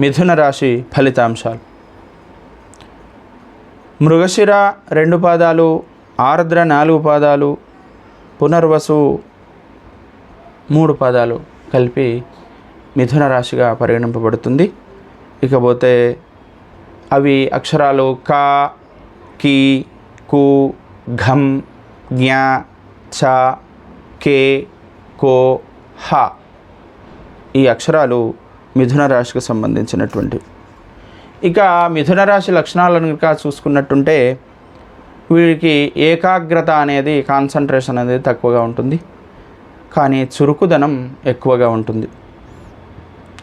మిథున రాశి ఫలితాంశాలు. మృగశిర రెండు పాదాలు ఆర్ద్ర నాలుగు పాదాలు పునర్వసు మూడు పాదాలు కలిపి మిథున రాశిగా పరిగణింపబడుతుంది. ఇకపోతే అవి అక్షరాలు కా కి కు ఘం జ్ఞ చ కే కో హ. ఈ అక్షరాలు మిథున రాశికి సంబంధించినటువంటి. ఇక మిథున రాశి లక్షణాలను కనుక చూసుకున్నట్టుంటే వీరికి ఏకాగ్రత అనేది కాన్సన్ట్రేషన్ అనేది తక్కువగా ఉంటుంది. కానీ చురుకుదనం ఎక్కువగా ఉంటుంది.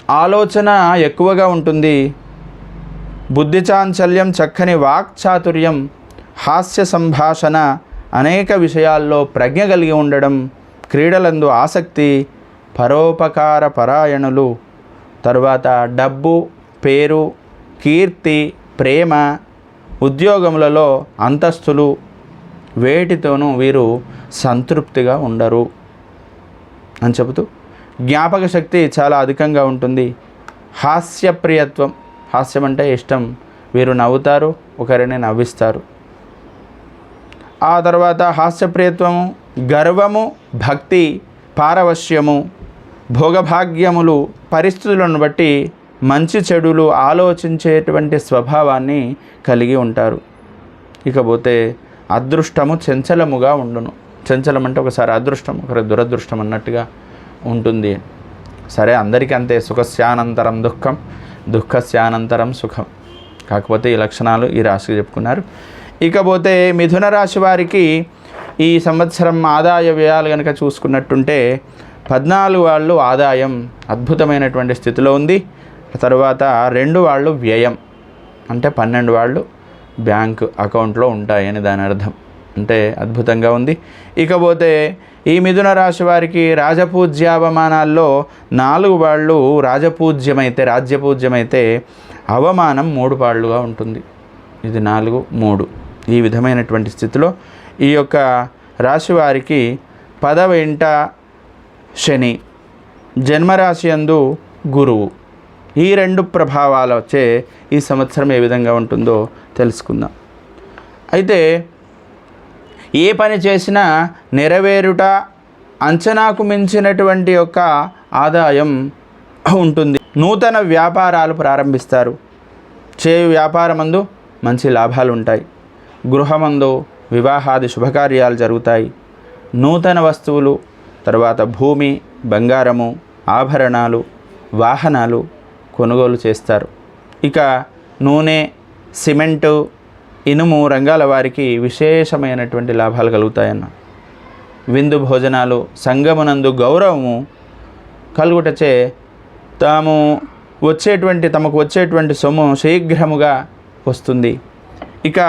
ఆలోచన ఎక్కువగా ఉంటుంది. బుద్ధి చాంచల్యం చక్కని వాక్చాతుర్యం హాస్య సంభాషణ అనేక విషయాల్లో ప్రజ్ఞ కలిగి ఉండడం క్రీడలందు ఆసక్తి పరోపకార పరాయణులు తరువాత డబ్బు పేరు కీర్తి ప్రేమ ఉద్యోగములలో అంతస్తులు వేటితోనూ వీరు సంతృప్తిగా ఉండరు అని చెబుతూ జ్ఞాపక శక్తి చాలా అధికంగా ఉంటుంది. హాస్యప్రియత్వం హాస్యం అంటే ఇష్టం. వీరు నవ్వుతారు ఒకరిని నవ్విస్తారు. ఆ తర్వాత హాస్యప్రియత్వము గర్వము భక్తి పారవశ్యము భోగభాగ్యములు పరిస్థితులను బట్టి మంచి చెడులు ఆలోచించేటువంటి స్వభావాన్ని కలిగి ఉంటారు. ఇకపోతే అదృష్టము చంచలముగా ఉండును. చంచలం అంటే ఒకసారి అదృష్టం ఒకరి దురదృష్టం అన్నట్టుగా ఉంటుంది. సరే అందరికీ అంతే. సుఖస్యానంతరం దుఃఖం దుఃఖస్యానంతరం సుఖం. కాకపోతే ఈ లక్షణాలు ఈ రాశికి చెప్పుకున్నారు. ఇకపోతే మిథున రాశి వారికి ఈ సంవత్సరం ఆదాయ వ్యయాలు కనుక చూసుకున్నట్టుంటే పద్నాలుగు వాళ్ళు ఆదాయం అద్భుతమైనటువంటి స్థితిలో ఉంది. తర్వాత రెండు వాళ్ళు వ్యయం. అంటే పన్నెండు వాళ్ళు బ్యాంక్ అకౌంట్లో ఉంటాయని దాని అర్థం. అంటే అద్భుతంగా ఉంది. ఇకపోతే ఈ మిథున రాశి వారికి రాజపూజ్యావమానాల్లో నాలుగు వాళ్ళు రాజపూజ్యమైతే రాజ్యపూజ్యమైతే అవమానం మూడు పాళ్ళుగా ఉంటుంది. ఇది నాలుగు మూడు. ఈ విధమైనటువంటి స్థితిలో ఈ యొక్క రాశి వారికి పదవ ఇంట శని జన్మరాశి అందు గురువు. ఈ రెండు ప్రభావాల వచ్చే ఈ సంవత్సరం ఏ విధంగా ఉంటుందో తెలుసుకుందాం. అయితే ఏ పని చేసినా నెరవేరుట అంచనాకు మించినటువంటి యొక్క ఆదాయం ఉంటుంది. నూతన వ్యాపారాలు ప్రారంభిస్తారు. చేయు వ్యాపారమందు మంచి లాభాలు ఉంటాయి గృహమందు వివాహాది శుభకార్యాలు జరుగుతాయి. నూతన వస్తువులు తర్వాత భూమి బంగారము ఆభరణాలు వాహనాలు కొనుగోలు చేస్తారు. ఇక నూనె సిమెంటు ఇనుము రంగాల వారికి విశేషమైనటువంటి లాభాలు కలుగుతాయన్న. విందు భోజనాలు సంగమునందు గౌరవము కలుగుటచే తాము వచ్చేటువంటి తమకు వచ్చేటువంటి సొమ్ము శీఘ్రముగా వస్తుంది. ఇక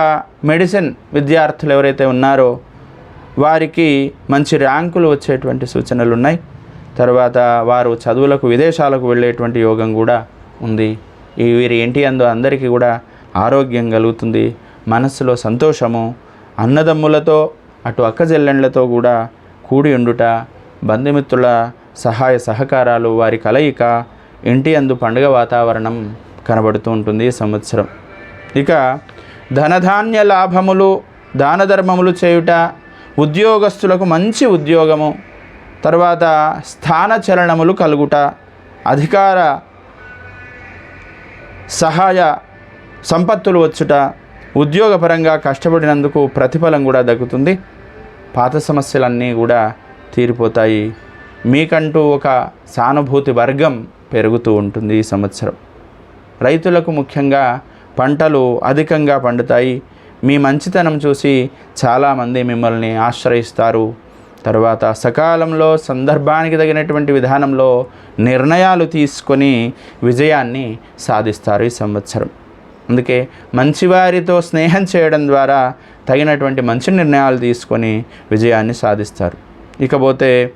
మెడిసిన్ విద్యార్థులు ఎవరైతే ఉన్నారో వారికి మంచి ర్యాంకులు వచ్చేటువంటి సూచనలు ఉన్నాయి తర్వాత వారు చదువులకు విదేశాలకు వెళ్ళేటువంటి యోగం కూడా ఉంది. ఈ వీరి ఇంటి అందు అందరికీ కూడా ఆరోగ్యం కలుగుతుంది. మనస్సులో సంతోషము అన్నదమ్ములతో అటు అక్కజెల్లెండ్లతో కూడా కూడి ఉండుట బంధుమిత్రుల సహాయ సహకారాలు వారి కలయిక ఇంటి అందు పండుగ వాతావరణం కనబడుతూ ఉంటుంది ఈ సంవత్సరం. ఇక ధనధాన్య లాభములు దానధర్మములు చేయుట ఉద్యోగస్తులకు మంచి ఉద్యోగము తర్వాత స్థాన చలనములు కలుగుట అధికార సహాయ సంపత్తులు వచ్చుట ఉద్యోగపరంగా కష్టపడినందుకు ప్రతిఫలం కూడా దక్కుతుంది. పాత సమస్యలన్నీ కూడా తీరిపోతాయి. మీకంటూ ఒక సానుభూతి వర్గం పెరుగుతూ ఉంటుంది ఈ సంవత్సరం. రైతులకు ముఖ్యంగా పంటలు అధికంగా పండుతాయి. మీ మంచితనం చూసి చాలామంది మిమ్మల్ని ఆశ్రయిస్తారు. తర్వాత సకాలంలో సందర్భానికి తగినటువంటి విధానంలో నిర్ణయాలు తీసుకొని విజయాన్ని సాధిస్తారు ఈ సంవత్సరం. అందుకే మంచివారితో స్నేహం చేయడం ద్వారా తగినటువంటి మంచి నిర్ణయాలు తీసుకొని విజయాన్ని సాధిస్తారు. ఇకపోతే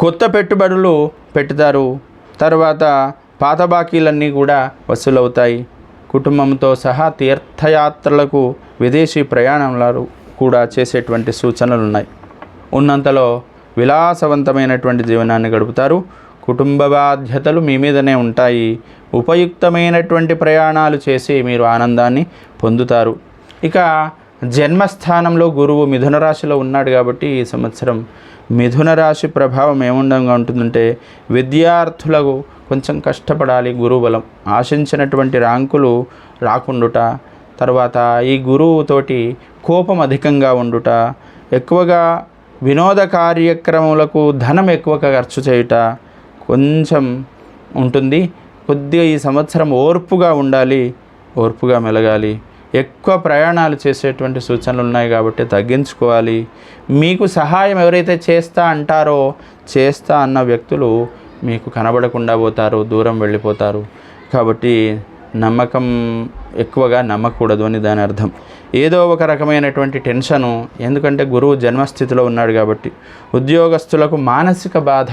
కొత్త పెట్టుబడులు పెడతారు తర్వాత పాత బాకీలన్నీ కూడా వసూలవుతాయి. కుటుంబంతో సహా తీర్థయాత్రలకు విదేశీ ప్రయాణాలు కూడా చేసేటువంటి సూచనలు ఉన్నాయి ఉన్నంతలో విలాసవంతమైనటువంటి జీవనాన్ని గడుపుతారు. కుటుంబ బాధ్యతలు మీ మీదనే ఉంటాయి. ఉపయుక్తమైనటువంటి ప్రయాణాలు చేసి మీరు ఆనందాన్ని పొందుతారు. ఇక జన్మస్థానంలో గురువు మిథున రాశిలో ఉన్నాడు కాబట్టి ఈ సంవత్సరం మిథున రాశి ప్రభావం ఏముండంగా ఉంటుందంటే విద్యార్థులకు కొంచెం కష్టపడాలి గురుబలం. ఆశించినటువంటి ర్యాంకులు రాకుండుట తర్వాత ఈ గురువుతోటి కోపం అధికంగా ఉండుట ఎక్కువగా వినోద కార్యక్రమాలకు ధనం ఎక్కువగా ఖర్చు చేయుట కొంచెం ఉంటుంది. కొద్దిగా ఈ సంవత్సరం ఓర్పుగా ఉండాలి ఓర్పుగా మెలగాలి. ఎక్కువ ప్రయాణాలు చేసేటువంటి సూచనలు ఉన్నాయి కాబట్టి తగ్గించుకోవాలి. మీకు సహాయం ఎవరైతే చేస్తా అంటారో చేస్తా అన్న వ్యక్తులు మీకు కనబడకుండా పోతారు దూరం వెళ్ళిపోతారు. కాబట్టి నమ్మకం ఎక్కువగా నమ్మకూడదు అని దాని అర్థం. ఏదో ఒక రకమైనటువంటి టెన్షను ఎందుకంటే గురువు జన్మస్థితిలో ఉన్నాడు కాబట్టి ఉద్యోగస్తులకు మానసిక బాధ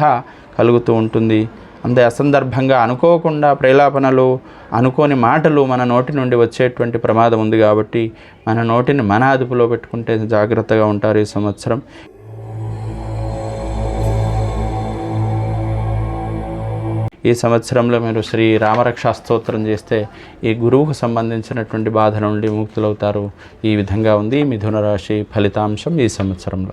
కలుగుతూ ఉంటుంది. అంతే అసందర్భంగా అనుకోకుండా ప్రేలాపనలు అనుకోని మాటలు మన నోటి నుండి వచ్చేటువంటి ప్రమాదం ఉంది కాబట్టి మన నోటిని మన అదుపులో పెట్టుకుంటే జాగ్రత్తగా ఉంటారు ఈ సంవత్సరం. ఈ సంవత్సరంలో మీరు శ్రీ రామరక్ష స్తోత్రం చేస్తే ఈ గురువుకు సంబంధించినటువంటి బాధ నుండి ముక్తులవుతారు. ఈ విధంగా ఉంది. మిథున రాశి ఫలితాంశం ఈ సంవత్సరంలో.